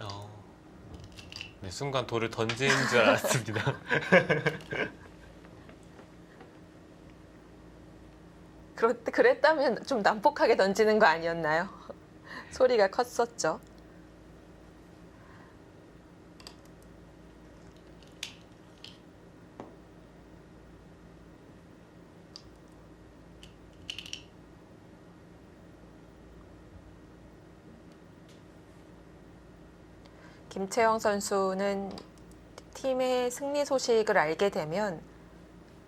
어. 네, 순간 돌을 던진 줄 알았습니다. 그렇, 그랬다면 좀 난폭하게 던지는 거 아니었나요? 소리가 컸었죠. 김채영 선수는 팀의 승리 소식을 알게 되면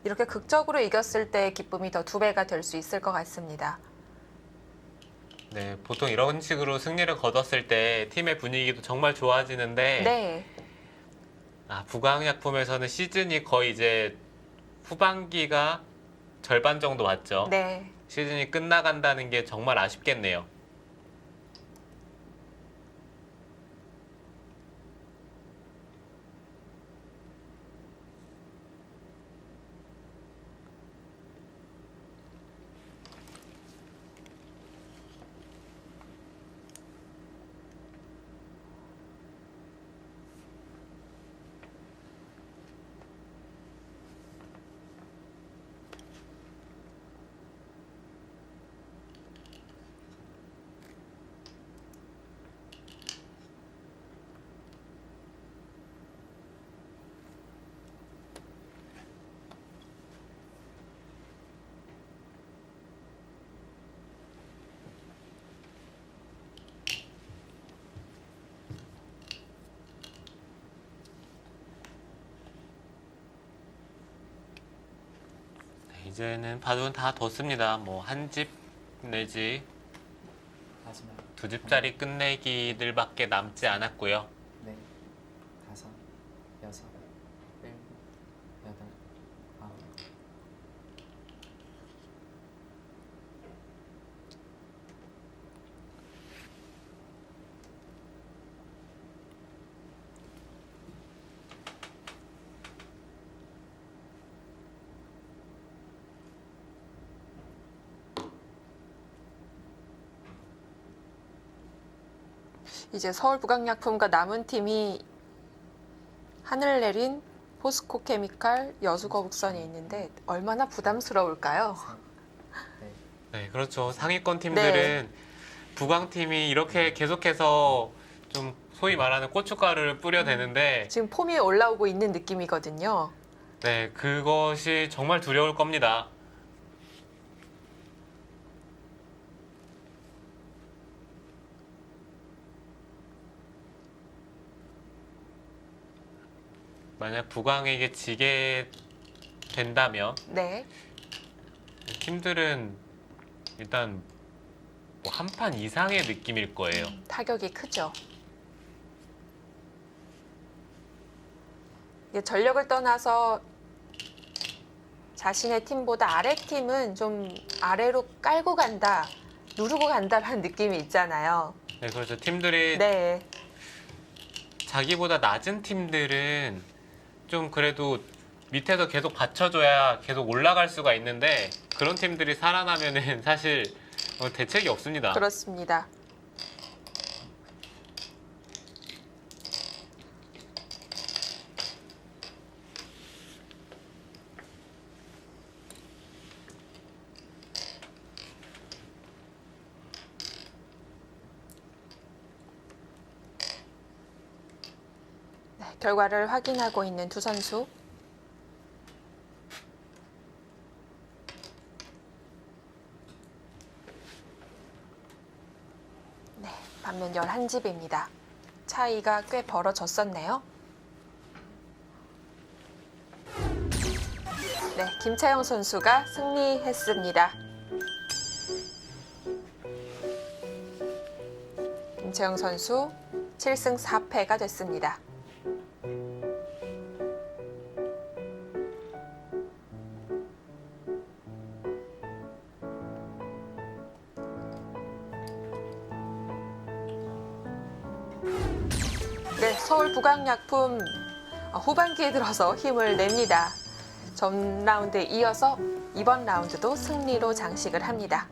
이렇게 극적으로 이겼을 때 기쁨이 더 두 배가 될 수 있을 것 같습니다. 네, 보통 이런 식으로 승리를 거뒀을 때 팀의 분위기도 정말 좋아지는데 네, 아, 부강약품에서는 시즌이 거의 이제 후반기가 절반 정도 왔죠. 네. 시즌이 끝나간다는 게 정말 아쉽겠네요. 이제는 바둑은 다 뒀습니다. 뭐 한 집 내지 마지막 두 집짜리 끝내기들밖에 남지 않았고요. 네 다섯 여섯 일곱 여덟 아홉 이제 서울부강약품과 남은 팀이 하늘 내린 포스코 케미칼 여수거북선이 있는데 얼마나 부담스러울까요? 네 네, 그렇죠. 상위권 팀들은 부강팀이 이렇게 계속해서 좀 소위 말하는 고춧가루를 뿌려대는데 지금 폼이 올라오고 있는 느낌이거든요. 네, 그것이 정말 두려울 겁니다. 만약 부강에게 지게 된다면 네, 팀들은 일단 뭐 한판 이상의 느낌일 거예요. 타격이 크죠. 이게 전력을 떠나서 자신의 팀보다 아래 팀은 좀 아래로 깔고 간다, 누르고 간다라는 느낌이 있잖아요. 네, 그렇죠. 팀들이 네, 자기보다 낮은 팀들은 좀 그래도 밑에서 계속 받쳐줘야 계속 올라갈 수가 있는데 그런 팀들이 살아나면은 사실 어, 대책이 없습니다. 그렇습니다. 결과를 확인하고 있는 두 선수. 네, 반면 11집입니다. 차이가 꽤 벌어졌었네요. 네, 김차영 선수가 승리했습니다. 김채영 선수 7승 4패가 됐습니다. 서울 부강약품 어, 후반기에 들어서 힘을 냅니다. 전 라운드에 이어서 이번 라운드도 승리로 장식을 합니다.